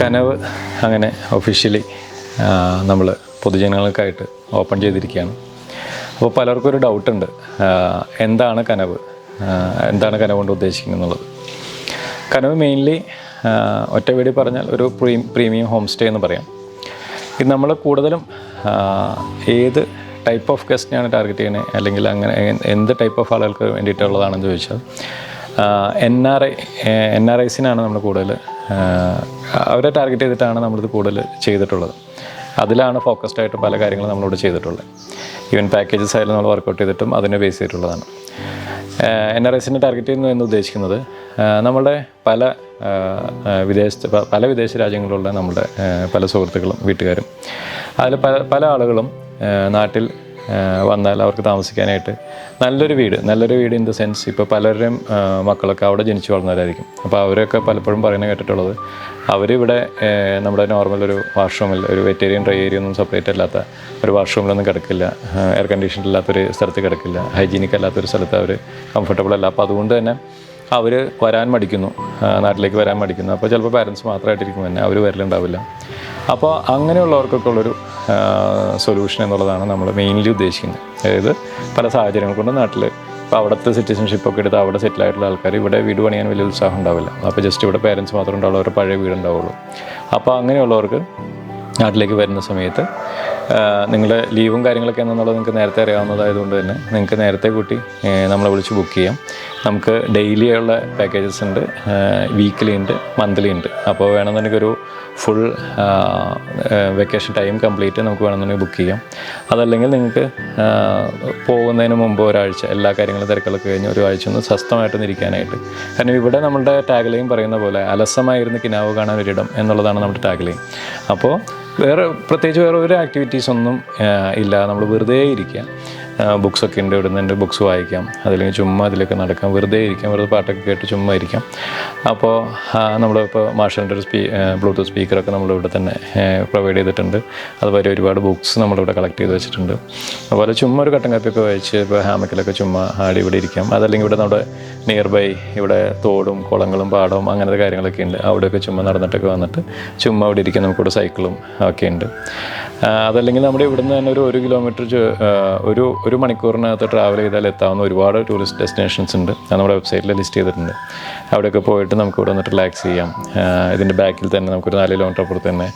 കനവ് അങ്ങനെ ഒഫീഷ്യലി നമ്മൾ പൊതുജനങ്ങൾക്കായിട്ട് ഓപ്പൺ ചെയ്തിരിക്കുകയാണ്. അപ്പോൾ പലർക്കും ഒരു ഡൗട്ടുണ്ട് എന്താണ് കനവ്? എന്താണ് കനവ് കൊണ്ട് ഉദ്ദേശിക്കുന്നത് എന്നുള്ളത് കനവ് മെയിൻലി ഒറ്റ വീടി പറഞ്ഞാൽ ഒരു പ്രീ പ്രീമിയം ഹോം സ്റ്റേ എന്ന് പറയാം. ഇത് നമ്മൾ കൂടുതലും ഏത് ടൈപ്പ് ഓഫ് ഗസ്റ്റിനെയാണ് ടാർഗറ്റ് ചെയ്യുന്നത്? അല്ലെങ്കിൽ അങ്ങനെ എന്ത് ടൈപ്പ് ഓഫ് ആളുകൾക്ക് വേണ്ടിയിട്ടുള്ളതാണെന്ന് ചോദിച്ചാൽ N R I N R ഐസിനാണ് നമ്മൾ കൂടുതൽ അവരെ ടാർഗറ്റ് ചെയ്തിട്ടാണ് നമ്മളിത് കൂടുതൽ ചെയ്തിട്ടുള്ളത്. അതിലാണ് ഫോക്കസ്ഡ് ആയിട്ട് പല കാര്യങ്ങളും നമ്മളിവിടെ ചെയ്തിട്ടുള്ളത്. ഈവൻ പാക്കേജസ് ആയാലും നമ്മൾ വർക്കൗട്ട് ചെയ്തിട്ടും അതിനെ ബേസ് ചെയ്തിട്ടുള്ളതാണ്. എൻ ആർ എസിനെ ടാർഗറ്റ് ചെയ്യുന്നു എന്ന് ഉദ്ദേശിക്കുന്നത് നമ്മളുടെ പല വിദേശത്ത് പല വിദേശ രാജ്യങ്ങളിലുള്ള നമ്മുടെ പല സുഹൃത്തുക്കളും വീട്ടുകാരും അതിൽ പല പല ആളുകളും നാട്ടിൽ വന്നാൽ അവർക്ക് താമസിക്കാനായിട്ട്. നല്ലൊരു വീട് നല്ലൊരു വീട് ഇൻ ദ സെൻസ് ഇപ്പോൾ പലരും മക്കളൊക്കെ അവിടെ ജനിച്ചു വളർന്നവരായിരിക്കും. അപ്പോൾ അവരൊക്കെ പലപ്പോഴും പറയുന്നത് കേട്ടിട്ടുള്ളത് അവരിവിടെ നമ്മുടെ നോർമൽ ഒരു വാഷ്റൂമിൽ ഒരു വെറ്റേറിയൻ ഡ്രൈ ഏരിയ ഒന്നും സെപ്പറേറ്റ് അല്ലാത്ത ഒരു വാഷ്റൂമിലൊന്നും കിടക്കില്ല എയർ കണ്ടീഷൻ ഇല്ലാത്തൊരു സ്ഥലത്ത് കിടക്കില്ല ഹൈജീനിക് അല്ലാത്തൊരു സ്ഥലത്ത് അവർ കംഫർട്ടബിൾ അല്ല. അപ്പോൾ അതുകൊണ്ട് തന്നെ അവർ വരാൻ മടിക്കുന്നു നാട്ടിലേക്ക് വരാൻ മടിക്കുന്നു. അപ്പോൾ ചിലപ്പോൾ പാരൻസ് മാത്രമായിട്ടിരിക്കും തന്നെ അവർ വരലുണ്ടാവില്ല. അപ്പോൾ അങ്ങനെയുള്ളവർക്കൊക്കെ ഉള്ളൊരു സൊല്യൂഷൻ എന്നുള്ളതാണ് നമ്മൾ മെയിൻലി ഉദ്ദേശിക്കുന്നത്. അതായത് പല സാഹചര്യങ്ങൾ കൊണ്ട് നാട്ടിൽ ഇപ്പോൾ അവിടുത്തെ സിറ്റിസൺഷിപ്പ് ഒക്കെ എടുത്ത് അവിടെ സെറ്റിൽ ആയിട്ടുള്ള ആൾക്കാർ ഇവിടെ വീട് പണിയാൻ വലിയ ഉത്സാഹം ഉണ്ടാവില്ല. അപ്പോൾ ജസ്റ്റ് ഇവിടെ പേരൻസ് മാത്രമേ ഉണ്ടാവുള്ളൂ അവരുടെ പഴയ വീടുണ്ടാവുള്ളൂ. അപ്പോൾ അങ്ങനെയുള്ളവർക്ക് നാട്ടിലേക്ക് വരുന്ന സമയത്ത് നിങ്ങളുടെ ലീവും കാര്യങ്ങളൊക്കെ എന്നുള്ളത് നിങ്ങൾക്ക് നേരത്തെ അറിയാവുന്നതായതുകൊണ്ട് തന്നെ നിങ്ങൾക്ക് നേരത്തെ കൂട്ടി നമ്മളെ വിളിച്ച് ബുക്ക് ചെയ്യാം. നമുക്ക് ഡെയിലി ഉള്ള പാക്കേജസ് ഉണ്ട് വീക്കിലി ഉണ്ട് മന്ത്ലി ഉണ്ട്. അപ്പോൾ വേണമെന്നുണ്ടെങ്കിൽ ഒരു ഫുൾ വെക്കേഷൻ ടൈം കംപ്ലീറ്റ് നമുക്ക് വേണമെന്നുണ്ടെങ്കിൽ ബുക്ക് ചെയ്യാം. അതല്ലെങ്കിൽ നിങ്ങൾക്ക് പോകുന്നതിന് മുമ്പ് ഒരാഴ്ച എല്ലാ കാര്യങ്ങളും തിരക്കുകളൊക്കെ കഴിഞ്ഞ് ഒരാഴ്ച ഒന്ന് സ്വസ്ഥമായിട്ടൊന്ന് ഇരിക്കാനായിട്ട്. കാരണം ഇവിടെ നമ്മുടെ ടാഗ്ലൈൻ പറയുന്ന പോലെ അലസമായിരുന്നു കിനാവ് കാണാൻ ഒരിടം എന്നുള്ളതാണ് നമ്മുടെ ടാഗ്ലൈൻ അപ്പോൾ വേറെ പ്രത്യേകിച്ച് വേറെ ഒരു ആക്ടിവിറ്റീസ് ഒന്നും ഇല്ല. നമ്മൾ വെറുതെ ഇരിക്കുക. ബുക്സ് ഒക്കെ ഉണ്ട് ഇവിടുന്ന് എന്റെ ബുക്സ് വായിക്കാം. അതല്ലെങ്കിൽ ചുമ്മാ അതിലൊക്കെ നടക്കാം. വെറുതെ ഇരിക്കാം വെറുതെ പാട്ടൊക്കെ കേട്ട് ചുമ്മാ ഇരിക്കാം. അപ്പോൾ നമ്മളിപ്പോൾ മാഷലിന്റെ ഒരു സ്പീ ബ്ലൂടൂത്ത് സ്പീക്കറൊക്കെ നമ്മളിവിടെ തന്നെ പ്രൊവൈഡ് ചെയ്തിട്ടുണ്ട്. അതുപോലെ ഒരുപാട് ബുക്സ് നമ്മളിവിടെ കളക്ട് ചെയ്ത് വെച്ചിട്ടുണ്ട്. അതുപോലെ ചുമ്മാ ഒരു കട്ടൻ കാപ്പിയൊക്കെ വായിച്ച് ഇപ്പോൾ ഹാമക്കിലൊക്കെ ചുമ്മാ ആടി ഇവിടെ ഇരിക്കാം. അതല്ലെങ്കിൽ ഇവിടെ നമ്മുടെ നിയർ ബൈ ഇവിടെ തോടും കുളങ്ങളും പാടവും അങ്ങനത്തെ കാര്യങ്ങളൊക്കെ ഉണ്ട്. അവിടെയൊക്കെ ചുമ്മാ നടന്നിട്ടൊക്കെ വന്നിട്ട് ചുമ്മാ അവിടെ ഇരിക്കാൻ നമുക്കിവിടെ സൈക്കിളും ഒക്കെ ഉണ്ട്. അതല്ലെങ്കിൽ നമ്മുടെ ഇവിടുന്ന് തന്നെ ഒരു ഒരു കിലോമീറ്റർ ഒരു ഒരു മണിക്കൂറിനകത്ത് ട്രാവൽ ചെയ്താൽ എത്താവുന്ന ഒരുപാട് ടൂറിസ്റ്റ് ഡെസ്റ്റിനേഷൻസ് ഉണ്ട്. അത് നമ്മുടെ വെബ്സൈറ്റിൽ ലിസ്റ്റ് ചെയ്തിട്ടുണ്ട്. അവിടെയൊക്കെ പോയിട്ട് നമുക്ക് ഇവിടെ വന്നിട്ട് റിലാക്സ് ചെയ്യാം. ഇതിന്റെ ബാക്കിൽ തന്നെ നമുക്കൊരു നാല് കിലോമീറ്റർ അപ്പുറത്ത് തന്നെ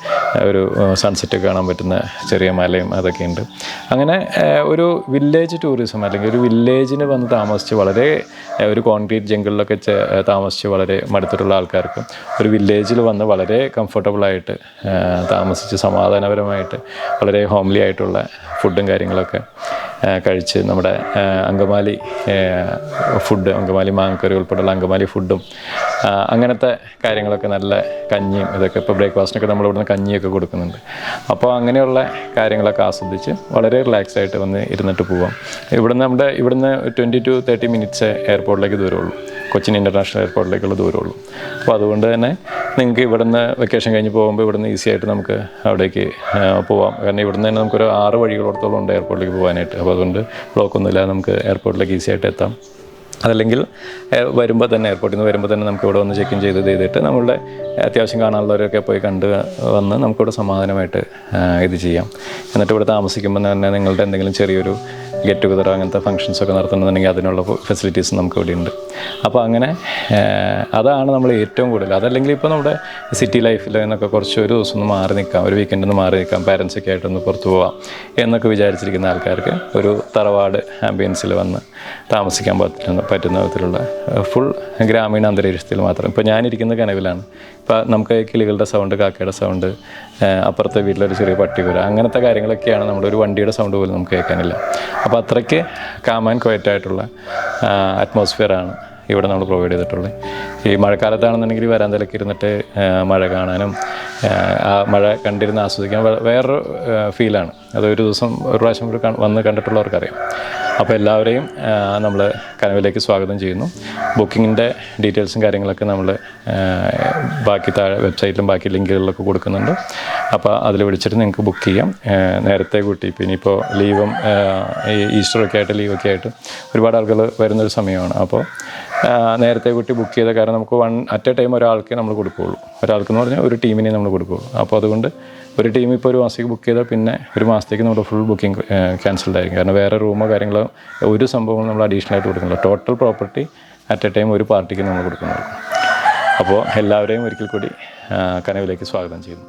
ഒരു സൺസെറ്റ് കാണാൻ പറ്റുന്ന ചെറിയ മലയും അതൊക്കെ ഉണ്ട്. അങ്ങനെ ഒരു വില്ലേജ് ടൂറിസം അല്ലെങ്കിൽ ഒരു വില്ലേജിന് വന്ന് താമസിച്ച് വളരെ ഒരു കോൺക്രീറ്റ് ജംഗിളിലൊക്കെ താമസിച്ച് വളരെ മടുത്തിട്ടുള്ള ആൾക്കാർക്ക് ഒരു വില്ലേജിൽ വന്ന് വളരെ കംഫർട്ടബിളായിട്ട് താമസിച്ച് സമാധാനപരമായിട്ട് വളരെ ഹോംലി ആയിട്ടുള്ള ഫുഡും കാര്യങ്ങളൊക്കെ കഴിച്ച് നമ്മുടെ അങ്കമാലി ഫുഡ് അങ്കമാലി മാങ്ങക്കറി ഉൾപ്പെടെയുള്ള അങ്കമാലി ഫുഡും അങ്ങനത്തെ കാര്യങ്ങളൊക്കെ നല്ല കഞ്ഞിയും ഇതൊക്കെ ഇപ്പോൾ ബ്രേക്ക്ഫാസ്റ്റിനൊക്കെ നമ്മൾ ഇവിടുന്ന് കഞ്ഞിയൊക്കെ കൊടുക്കുന്നുണ്ട്. അപ്പോൾ അങ്ങനെയുള്ള കാര്യങ്ങളൊക്കെ ആസ്വദിച്ച് വളരെ റിലാക്സ് ആയിട്ട് വന്ന് ഇരുന്നിട്ട് പോവാം. ഇവിടുന്ന് നമ്മുടെ ഇവിടുന്ന് ട്വന്റി ടു തേർട്ടി മിനിറ്റ്സ് എയർപോർട്ടിലേക്ക് ദൂരമുള്ളൂ. കൊച്ചിൻ ഇന്റർനാഷണൽ എയർപോർട്ടിലേക്കുള്ള ദൂരമുള്ളൂ. അപ്പോൾ അതുകൊണ്ട് തന്നെ നിങ്ങൾക്ക് ഇവിടുന്ന് വെക്കേഷൻ കഴിഞ്ഞ് പോകുമ്പോൾ ഇവിടുന്ന് ഈസി ആയിട്ട് നമുക്ക് അവിടേക്ക് പോവാം. കാരണം ഇവിടുന്ന് തന്നെ നമുക്കൊരു ആറ് വഴികളോടത്തോളം ഉണ്ട് എയർപോർട്ടിലേക്ക് പോകാനായിട്ട്. അപ്പോൾ അതുകൊണ്ട് ബ്ലോക്കൊന്നുമില്ല നമുക്ക് എയർപോർട്ടിലേക്ക് ഈസി ആയിട്ട് എത്താം. അതല്ലെങ്കിൽ വരുമ്പോൾ തന്നെ എയർപോർട്ടിൽ നിന്ന് വരുമ്പോൾ തന്നെ നമുക്ക് ഇവിടെ വന്ന് ചെക്ക് ഇൻ ചെയ്ത് ചെയ്തിട്ട് നമ്മളുടെ അത്യാവശ്യം കാണാനുള്ളവരൊക്കെ പോയി കണ്ട് വന്ന് നമുക്കിവിടെ സമാധാനമായിട്ട് ഇത് ചെയ്യാം. എന്നിട്ട് ഇവിടെ താമസിക്കുമ്പോൾ തന്നെ നിങ്ങളുടെ എന്തെങ്കിലും ചെറിയൊരു ഗെറ്റ് ടുഗദർ അങ്ങനത്തെ ഫങ്ഷൻസ് ഒക്കെ നടത്തണമെന്നുണ്ടെങ്കിൽ അതിനുള്ള ഫെസിലിറ്റീസ് നമുക്ക് ഇവിടെ ഉണ്ട്. അപ്പോൾ അങ്ങനെ അതാണ് നമ്മൾ ഏറ്റവും കൂടുതൽ. അതല്ലെങ്കിൽ ഇപ്പോൾ നമ്മുടെ സിറ്റി ലൈഫിൽ എന്നൊക്കെ കുറച്ച് ഒരു ദിവസം ഒന്ന് മാറി നിൽക്കാം ഒരു വീക്കെൻഡ് ഒന്ന് മാറി നിൽക്കാം പാരൻസൊക്കെ ആയിട്ടൊന്ന് പുറത്ത് പോവാം എന്നൊക്കെ വിചാരിച്ചിരിക്കുന്ന ആൾക്കാർക്ക് ഒരു തറവാട് ആംബിയൻസിൽ വന്ന് താമസിക്കാൻ പറ്റുന്ന പറ്റുന്ന വിധത്തിലുള്ള ഫുൾ ഗ്രാമീണ അന്തരീക്ഷത്തിൽ മാത്രം. ഇപ്പോൾ ഞാനിരിക്കുന്ന കനവിലാണ്. ഇപ്പോൾ നമുക്ക് കിളികളുടെ സൗണ്ട് കാക്കയുടെ സൗണ്ട് അപ്പുറത്തെ വീട്ടിലൊരു ചെറിയ പട്ടികുര അങ്ങനത്തെ കാര്യങ്ങളൊക്കെയാണ് നമ്മുടെ ഒരു വണ്ടിയുടെ സൗണ്ട് പോലും നമുക്ക് കേൾക്കാനില്ല. അപ്പോൾ അത്രയ്ക്ക് കാമാൻ ക്വയറ്റായിട്ടുള്ള അറ്റ്മോസ്ഫിയറാണ് ഇവിടെ നമ്മൾ പ്രൊവൈഡ് ചെയ്തിട്ടുള്ളത്. ഈ മഴക്കാലത്താണെന്നുണ്ടെങ്കിൽ വരാന്തലൊക്കെ ഇരുന്നിട്ട് മഴ കാണാനും ആ, മഴ കണ്ടിരുന്ന് ആസ്വദിക്കാൻ വേറൊരു ഫീലാണ് അത് ഒരു ദിവസം ഒരു പ്രാവശ്യം വന്ന് കണ്ടിട്ടുള്ളവർക്കറിയാം. അപ്പോൾ എല്ലാവരെയും നമ്മൾ കനവിലേക്ക് സ്വാഗതം ചെയ്യുന്നു. ബുക്കിങ്ങിന്റെ ഡീറ്റെയിൽസും കാര്യങ്ങളൊക്കെ നമ്മൾ ബാക്കി താഴെ വെബ്സൈറ്റിലും ബാക്കി ലിങ്കുകളിലൊക്കെ കൊടുക്കുന്നുണ്ട്. അപ്പോൾ അതിൽ വിളിച്ചിട്ട് നിങ്ങൾക്ക് ബുക്ക് ചെയ്യാം. നേരത്തെ കൂട്ടി. ഇപ്പോൾ ഇനിയിപ്പോൾ ലീവും ഈസ്റ്ററൊക്കെ ആയിട്ട് ലീവൊക്കെ ആയിട്ട് ഒരുപാട് ആളുകൾ വരുന്നൊരു സമയമാണ്. അപ്പോൾ നേരത്തെ കുട്ടി ബുക്ക് ചെയ്ത കാരണം നമുക്ക് വൺ അറ്റ് എ ടൈം ഒരാൾക്കേ നമ്മൾ കൊടുക്കുകയുള്ളൂ. ഒരാൾക്ക് എന്ന് പറഞ്ഞാൽ ഒരു ടീമിനെ നമ്മൾ കൊടുക്കുകയുള്ളൂ. അപ്പോൾ അതുകൊണ്ട് ഒരു ടീം ഇപ്പോൾ ഒരു മാസത്തേക്ക് ബുക്ക് ചെയ്താൽ പിന്നെ ഒരു മാസത്തേക്ക് നമ്മുടെ ഫുൾ ബുക്കിംഗ് ക്യാൻസൽഡ് ആയിരിക്കും. കാരണം വേറെ റൂമോ കാര്യങ്ങളോ ഒരു സംഭവം നമ്മൾ അഡീഷണൽ ആയിട്ട് കൊടുക്കുന്നില്ല. Total property at a time ഒരു പാർട്ടിക്ക് നമ്മൾ കൊടുക്കുന്നുള്ളൂ. അപ്പോൾ എല്ലാവരെയും ഒരിക്കൽ കൂടി കനവിലേക്ക് സ്വാഗതം ചെയ്യുന്നു.